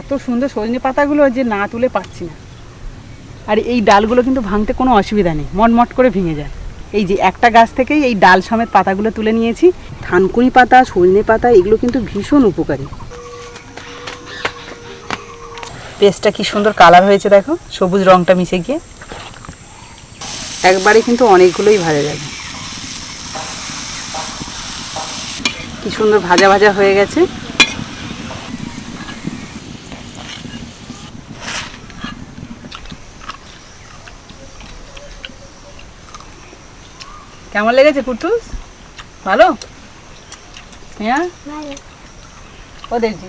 এত সুন্দর সজনে পাতাগুলো যে না তুলে পাচ্ছি না। আর এই ডালগুলো কিন্তু ভাঙতে কোনো অসুবিধা নেই, মটমট করে ভেঙে যায়। এই যে একটা গাছ থেকেই এই ডাল সমেত পাতাগুলো তুলে নিয়েছি। থানকুনি পাতা, সজনে পাতা, এগুলো কিন্তু ভীষণ উপকারী। পেস্টটা কি সুন্দর কালার হয়েছে দেখো, সবুজ রংটা মিশে গিয়ে। একবারে কিন্তু অনেকগুলোই ভাজা যাবে। কি সুন্দর ভাজা ভাজা হয়ে গেছে। কেমন লেগেছে কুটুস? ভালো? হ্যাঁ ও দেখছি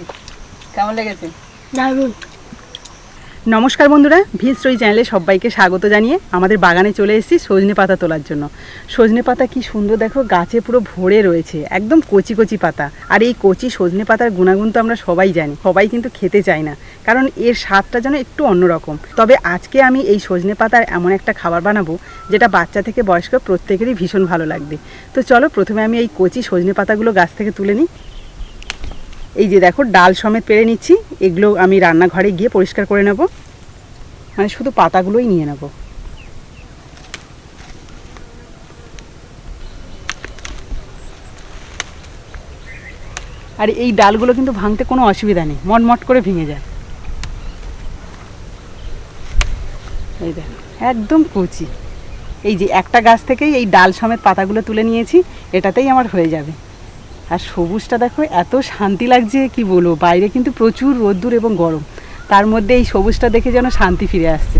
কেমন লেগেছে? দারুণ। নমস্কার বন্ধুরা ভিস্ট্রই চ্যানেলে সবাইকে স্বাগত জানিয়ে আমাদের বাগানে চলে এসেছি সজনে পাতা তোলার জন্য। সজনে পাতা কি সুন্দর দেখো, গাছে পুরো ভরে রয়েছে, একদম কচি কচি পাতা। আর এই কচি সজনে পাতার গুণাগুণ তো আমরা সবাই জানি, সবাই কিন্তু খেতে চায় না, কারণ এর স্বাদটা যেন একটু অন্যরকম। তবে আজকে আমি এই সজনে পাতার এমন একটা খাবার বানাবো, যেটা বাচ্চা থেকে বয়স্ক প্রত্যেকেরই ভীষণ ভালো লাগবে। তো চলো প্রথমে আমি এই কচি সজনে পাতাগুলো গাছ থেকে তুলে নিই। এই যে দেখো, ডাল সমেত পেরে নিচ্ছি। এগুলো আমি রান্নাঘরে গিয়ে পরিষ্কার করে নেব। মানে শুধু পাতাগুলোই নিয়ে নেব। আর এই ডালগুলো কিন্তু ভাঙতে কোনো অসুবিধা নেই, মটমট করে ভেঙে যায়। এই দেখ, একদম কুচি। এই যে একটা গাছ থেকেই এই ডাল সমেত পাতাগুলো তুলে নিয়েছি, এটাতেই আমার হয়ে যাবে। আর সবুজটা দেখো, এত শান্তি লাগছে, কি বলব? বাইরে কিন্তু প্রচুর রোদ্দুর এবং গরম। তার মধ্যে এই সবুজটা দেখে যেন শান্তি ফিরে আসছে।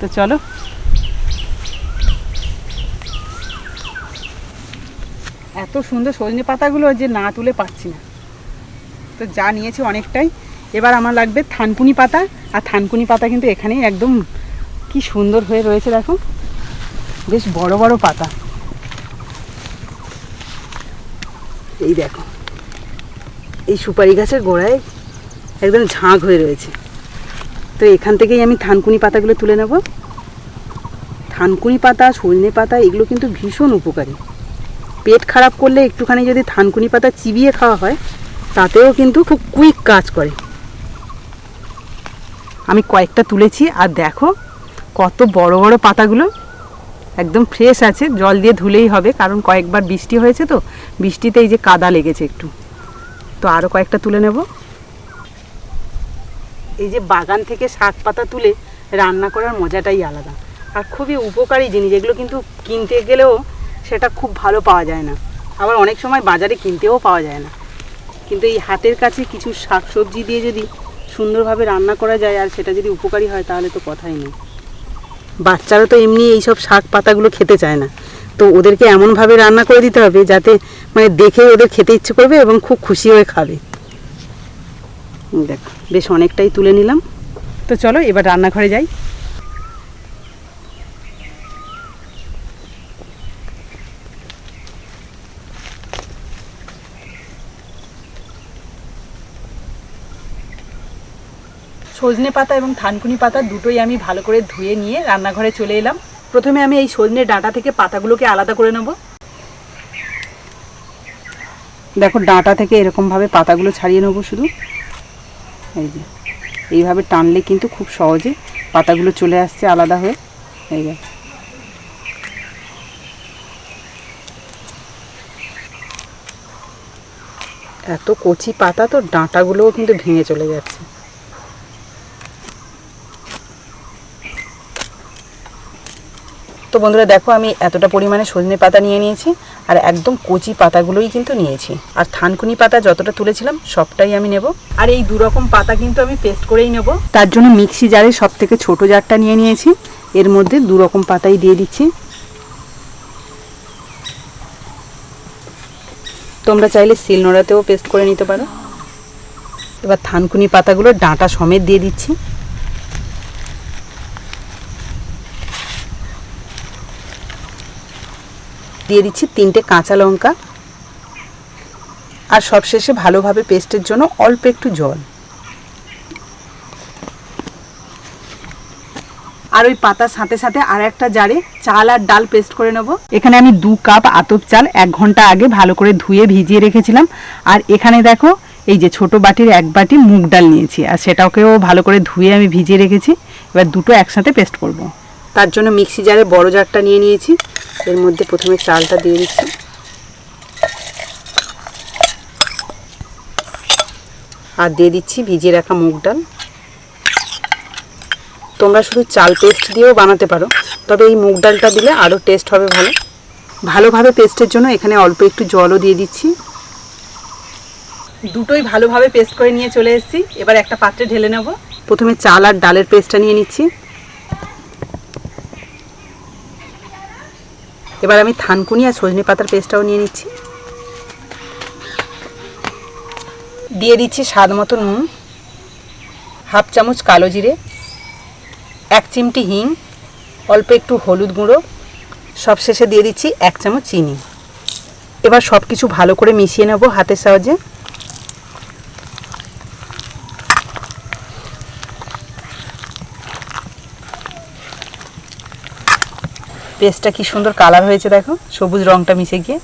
তো চলো। এত সুন্দর সজনে পাতাগুলো যে না তুলে পাচ্ছি না। তো যা নিয়েছি অনেকটাই। এবার আমার লাগবে থানকুনি পাতা। আর থানকুনি পাতা কিন্তু এখানেই একদম কি সুন্দর হয়ে রয়েছে, দেখো। বেশ বড় বড় পাতা। এই দেখো। এই সুপারি গাছের গোড়ায় একদম ঝাঁক হয়ে রয়েছে। তো এখান থেকেই আমি থানকুনি পাতাগুলো তুলে নেব। থানকুনি পাতা সজনে পাতা, এগুলো কিন্তু ভীষণ উপকারী। পেট খারাপ করলে একটুখানি যদি থানকুনি পাতা চিবিয়ে খাওয়া হয়, তাতেও কিন্তু খুব কুইক কাজ করে। আমি কয়েকটা তুলেছি, আর দেখো, কত বড় বড় পাতাগুলো। একদম ফ্রেশ আছে, জল দিয়ে ধুলেই হবে, কারণ কয়েকবার বৃষ্টি হয়েছে তো, বৃষ্টিতে এই যে কাদা লেগেছে একটু। তো আরও কয়েকটা তুলে নেব। এই যে বাগান থেকে শাক পাতা তুলে রান্না করার মজাটাই আলাদা। আর খুবই উপকারী জিনিস, এগুলো কিন্তু কিনতে গেলেও সেটা খুব ভালো পাওয়া যায় না। আবার অনেক সময় বাজারে কিনতেও পাওয়া যায় না। কিন্তু এই হাতের কাছে কিছু শাক সবজি দিয়ে যদি সুন্দরভাবে রান্না করা যায়, আর সেটা যদি উপকারী হয়, তাহলে তো কথাই নেই। বাচ্চারা তো এমনি এইসব শাক পাতাগুলো খেতে চায় না। তো ওদেরকে এমনভাবে রান্না করে দিতে হবে যাতে মানে দেখে ওদের খেতে ইচ্ছে করবে এবং খুব খুশি হয়ে খাবে। দেখ, বেশ অনেকটাই তুলে নিলাম। তো চলো এবার রান্নাঘরে যাই। সজনে পাতা এবং থানকুনি পাতা দুটোই আমি ভালো করে ধুয়ে নিয়ে রান্নাঘরে চলে এলাম। প্রথমে আমি এই সজনে ডাঁটা থেকে পাতাগুলোকে আলাদা করে নেব। দেখো, ডাঁটা থেকে এরকমভাবে পাতাগুলো ছাড়িয়ে নেব শুধু। এই যে, এইভাবে টানলে কিন্তু খুব সহজে পাতাগুলো চলে আসছে আলাদা হয়ে। এই যে। এত কচি পাতা তো ডাঁটাগুলোও কিন্তু ভেঙে চলে যাচ্ছে। তো বন্ধুরা দেখো, আমি এতটা পরিমাণে সজনে পাতা নিয়ে নিয়েছি, আর একদম কচি পাতাগুলোই কিন্তু নিয়েছি। আর থানকুনি পাতা যতটা তুলেছিলাম, সবটাই আমি নেব। আর এই দু রকম পাতা কিন্তু আমি পেস্ট করেই নেব। তার জন্য মিক্সি জারে সব থেকে ছোটো জারটা নিয়ে নিয়েছি। এর মধ্যে দু রকম পাতাই দিয়ে দিচ্ছি। তোমরা চাইলে শিলনোড়াতেও পেস্ট করে নিতে পারো। এবার থানকুনি পাতাগুলো ডাঁটা সমেত দিয়ে দিচ্ছি। দিয়ে দিচ্ছি তিনটে কাঁচা লঙ্কা। আর সবশেষে ভালোভাবে পেস্টের জন্য অল্প একটু জল। আর ওই পাতার সাথে সাথে আর একটা জারে চাল আর ডাল পেস্ট করে নেব। এখানে আমি দু কাপ আতপ চাল এক ঘণ্টা আগে ভালো করে ধুয়ে ভিজিয়ে রেখেছিলাম। আর এখানে দেখো, এই যে ছোট বাটির এক বাটি মুগ ডাল নিয়েছি, আর সেটাকেও ভালো করে ধুয়ে আমি ভিজিয়ে রেখেছি। এবার দুটো একসাথে পেস্ট করব। তার জন্য মিক্সি জারে বড় জারটা নিয়ে নিয়েছি। এর মধ্যে প্রথমে চালটা দিয়ে দিচ্ছি। আর দিয়ে দিচ্ছি ভিজিয়ে রাখা মুগ ডাল। তোমরা শুধু চাল পেস্ট দিয়েও বানাতে পারো, তবে এই মুগ ডালটা দিলে আরও টেস্ট হবে ভালো। ভালোভাবে পেস্টের জন্য এখানে অল্প একটু জলও দিয়ে দিচ্ছি। দুটোই ভালোভাবে পেস্ট করে নিয়ে চলে এসেছি। এবার একটা পাত্রে ঢেলে নেব। প্রথমে চাল আর ডালের পেস্টটা নিয়ে নিচ্ছি। এবার আমি থানকুনি আর সজনে পাতার পেস্টটাও নিয়ে নিচ্ছি। দিয়ে দিচ্ছি স্বাদ মতো নুন, হাফ চামচ কালো জিরে, এক চিমটি হিং, অল্প একটু হলুদ গুঁড়ো সব শেষে দিয়ে দিচ্ছি এক চামচ চিনি। এবার সব কিছু ভালো করে মিশিয়ে নেব হাতের সাহায্যে। পেস্টটা কি সুন্দর কালার হয়েছে দেখো। সবুজ রংটা মিশে গিয়ে।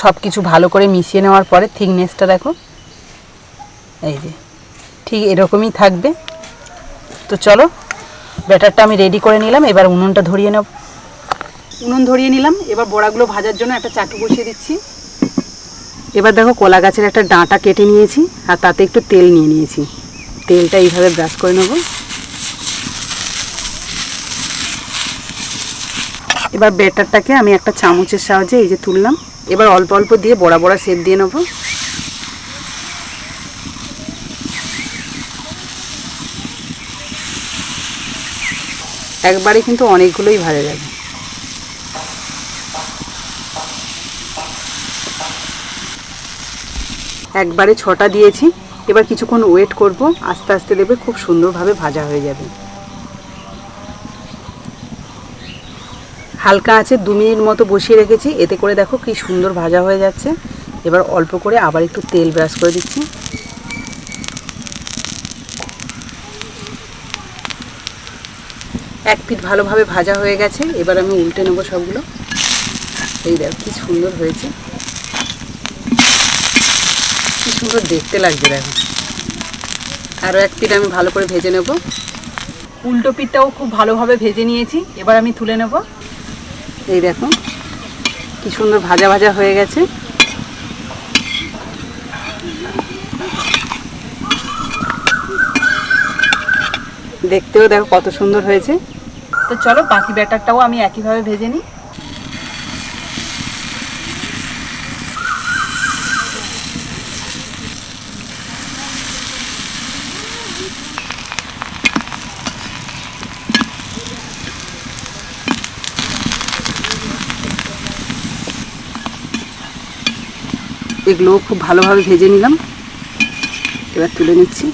সব কিছু ভালো করে মিশিয়ে নেওয়ার পরে থিকনেসটা দেখো। এই যে, ঠিক এরকমই থাকবে। তো চলো, ব্যাটারটা আমি রেডি করে নিলাম, এবার উনুনটা ধরিয়ে নেব। উনুন ধরিয়ে নিলাম, এবার বড়াগুলো ভাজার জন্য একটা চাটু বসিয়ে দিচ্ছি। এবার দেখো কলা গাছের একটা ডাঁটা কেটে নিয়েছি, আর তাতে একটু তেল নিয়ে নিয়েছি। তেলটা এইভাবে ব্রাশ করে নেব। এবার ব্যাটারটাকে আমি একটা চামচের সাহায্যে এই যে তুললাম। এবার অল্প অল্প দিয়ে বড়া বড়া শেপ দিয়ে নেব। একবারে কিন্তু অনেকগুলোই ভালো যাবে। একবারে ছটা দিয়েছি। এবার কিছুক্ষণ ওয়েট করব। আস্তে আস্তে দেবে খুব সুন্দরভাবে ভাজা হয়ে যাবে। হালকা আছে দু মিনিট মতো বসিয়ে রেখেছি। এতে করে দেখো কি সুন্দর ভাজা হয়ে যাচ্ছে। এবার অল্প করে আবার একটু তেল ব্রাশ করে দিচ্ছি। এক পিঠ ভালোভাবে ভাজা হয়ে গেছে। এবার আমি উল্টে নেব সবগুলো। এই দেখো কি সুন্দর হয়েছে কি সুন্দর দেখতে লাগছে দেখো। আরও এক পিঠ আমি ভালো করে ভেজে নেব। উল্টো পিঠটাও খুব ভালোভাবে ভেজে নিয়েছি। এবার আমি তুলে নেব। এই দেখো কি সুন্দর ভাজা ভাজা হয়ে গেছে। দেখতেও দেখো কত সুন্দর হয়েছে। তো চলো বাকি ব্যাটারটাও আমি একইভাবে ভেজে নিই। এগুলো খুব ভালোভাবে ভেজে নিলাম। এবার তুলে নিচ্ছি।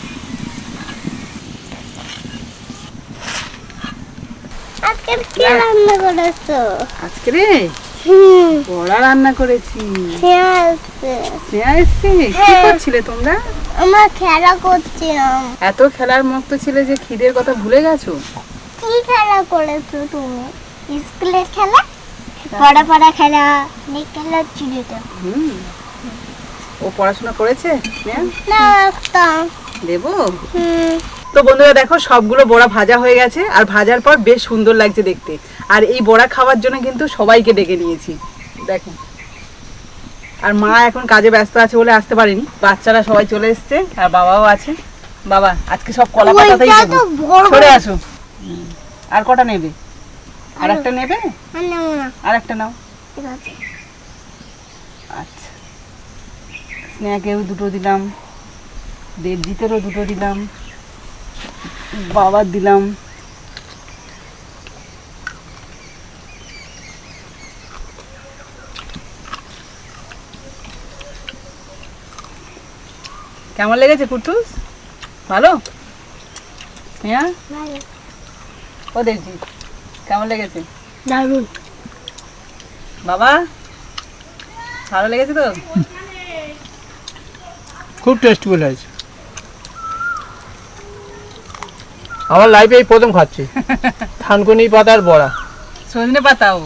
আজকে রে? বড়া রান্না করেছি। কি হ্যাঁ। করছিলে তোমরা? আমরা খেলা করছিলাম। এত খেলার মুক্ত ছিলে যে খিদের কথা ভুলে গেছো? কি খেলা করেছ তুমি? স্কুলের খেলা? পড়া পড়া খেলা হুম। ও পড়াশোনা করেছে না দেবো? তো বন্ধুরা দেখো সবগুলো বড়া ভাজা হয়ে গেছে আর ভাজার পর বেশ সুন্দর লাগছে দেখতে। আর এই বড়া খাওয়ার জন্য কিন্তু সবাইকে ডেকে নিয়েছি। দেখো। আর মা এখন কাজে ব্যস্ত আছে বলে আসতে পারেনি। বাচ্চারা সবাই চলে এসছে আর বাবাও আছে। বাবা আজকে সব কলা পাতাতেই সরে আসো। আর কটা নেবে? আর একটা নেবে? আর একটা নাও ঠিক আছে আচ্ছা স্নেহাকেও দুটো দিলাম দেবজিতেরও দুটো দিলাম বাবার দিলাম। কেমন লেগেছে কুটুস ভালো? স্নেহা? ও দেবজিৎ কেমন লেগেছে? দারুণ। বাবা ভালো লেগেছে তো? খুব টেস্টফুল হয়েছে। আমার লাইফে এই প্রথম খাচ্ছি। থানকুনি পাতার বড়া। সজনে পাতাও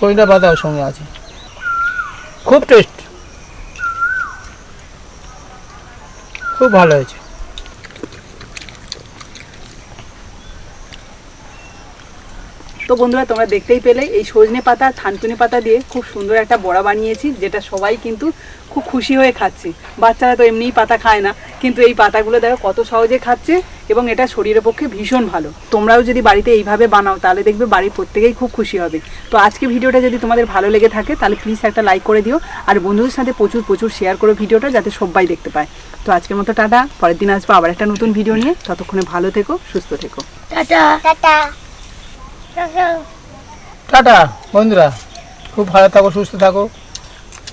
সজনে পাতাও সঙ্গে আছে। খুব টেস্ট খুব ভালো হয়েছে। তো বন্ধুরা তোমরা দেখতেই পেলে এই সজনে পাতা আর থানকুনি পাতা দিয়ে খুব সুন্দর একটা বড়া বানিয়েছি যেটা সবাই কিন্তু খুব খুশি হয়ে খাচ্ছে। বাচ্চারা তো এমনিই পাতা খায় না কিন্তু এই পাতাগুলো দেখো কত সহজে খাচ্ছে এবং এটা শরীরের পক্ষে ভীষণ ভালো। তোমরাও যদি বাড়িতে এইভাবে বানাও তাহলে দেখবে বাড়ির প্রত্যেকেই খুব খুশি হবে। তো আজকে ভিডিওটা যদি তোমাদের ভালো লেগে থাকে তাহলে প্লিজ একটা লাইক করে দিও আর বন্ধুদের সাথে প্রচুর প্রচুর শেয়ার করো ভিডিওটা যাতে সবাই দেখতে পায়। তো আজকের মতো টাটা পরের দিন আসব আবার একটা নতুন ভিডিও নিয়ে। ততক্ষণে ভালো থেকো সুস্থ থেকো। টাটা। টাটা। টাটা বন্ধুরা। খুব ভালো থাকো সুস্থ থাকো।